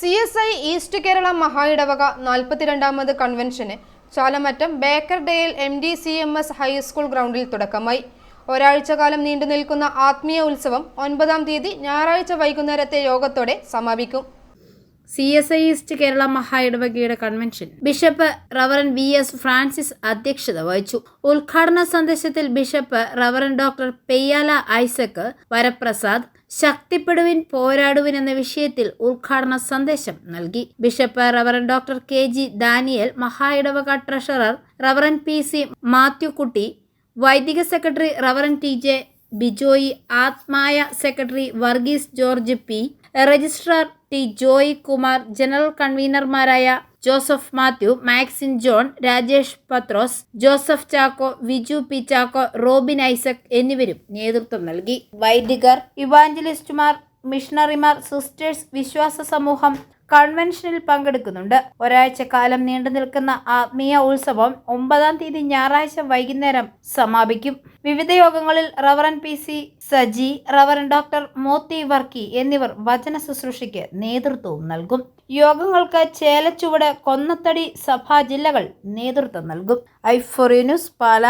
C S I East Kerala മഹായിടവക നാൽപ്പത്തിരണ്ടാമത് കൺവെൻഷന് ചാലമറ്റം Baker ഡേയിൽ M D C M S high school ഗ്രൗണ്ടിൽ തുടക്കമായി. ഒരാഴ്ച കാലം നീണ്ടു നിൽക്കുന്ന ആത്മീയ ഉത്സവം ഒൻപതാം തീയതി ഞായറാഴ്ച വൈകുന്നേരത്തെ യോഗത്തോടെ സമാപിക്കും. C S I East Kerala മഹായിടവകയുടെ convention bishop reverend V S Francis അധ്യക്ഷത വഹിച്ചു. ഉദ്ഘാടന സന്ദേശത്തിൽ bishop reverend doctor Peyyala Isaac Varaprasad ശക്തിപ്പെടുവിൻ പോരാടുവിൻ എന്ന വിഷയത്തിൽ ഉദ്ഘാടന സന്ദേശം നൽകി. Bishop reverend doctor K G Daniel മഹായിടവക treasurer reverend P C Mathewkutty വൈദിക secretary reverend T J Bijoy ആത്മായ secretary Varghese George P registrar T Joy Kumar general കൺവീനർമാരായ Joseph Mathew Maxin John Rajesh Pathrose Joseph Chacko Viju P Chacko Robin Isaac എന്നിവരും നേതൃത്വം നൽകി. വൈദികർ ഇവാഞ്ചലിസ്റ്റുമാർ മിഷണറിമാർ sisters വിശ്വാസ സമൂഹം കൺവെൻഷനിൽ പങ്കെടുക്കുന്നുണ്ട്. ഒരാഴ്ച കാലം നീണ്ടു നിൽക്കുന്ന ആത്മീയ ഉത്സവം ഒമ്പതാം തീയതി ഞായറാഴ്ച വൈകുന്നേരം സമാപിക്കും. വിവിധ യോഗങ്ങളിൽ reverend P C Saji reverend doctor Mothi Varkey എന്നിവർ വചന ശുശ്രൂഷയ്ക്ക് നേതൃത്വവും നൽകും. യോഗങ്ങൾക്ക് ചേലച്ചുവട് കൊന്നത്തടി സഭാ ജില്ലകൾ നേതൃത്വം നൽകും. ഐഫോറി ന്യൂസ് പാല.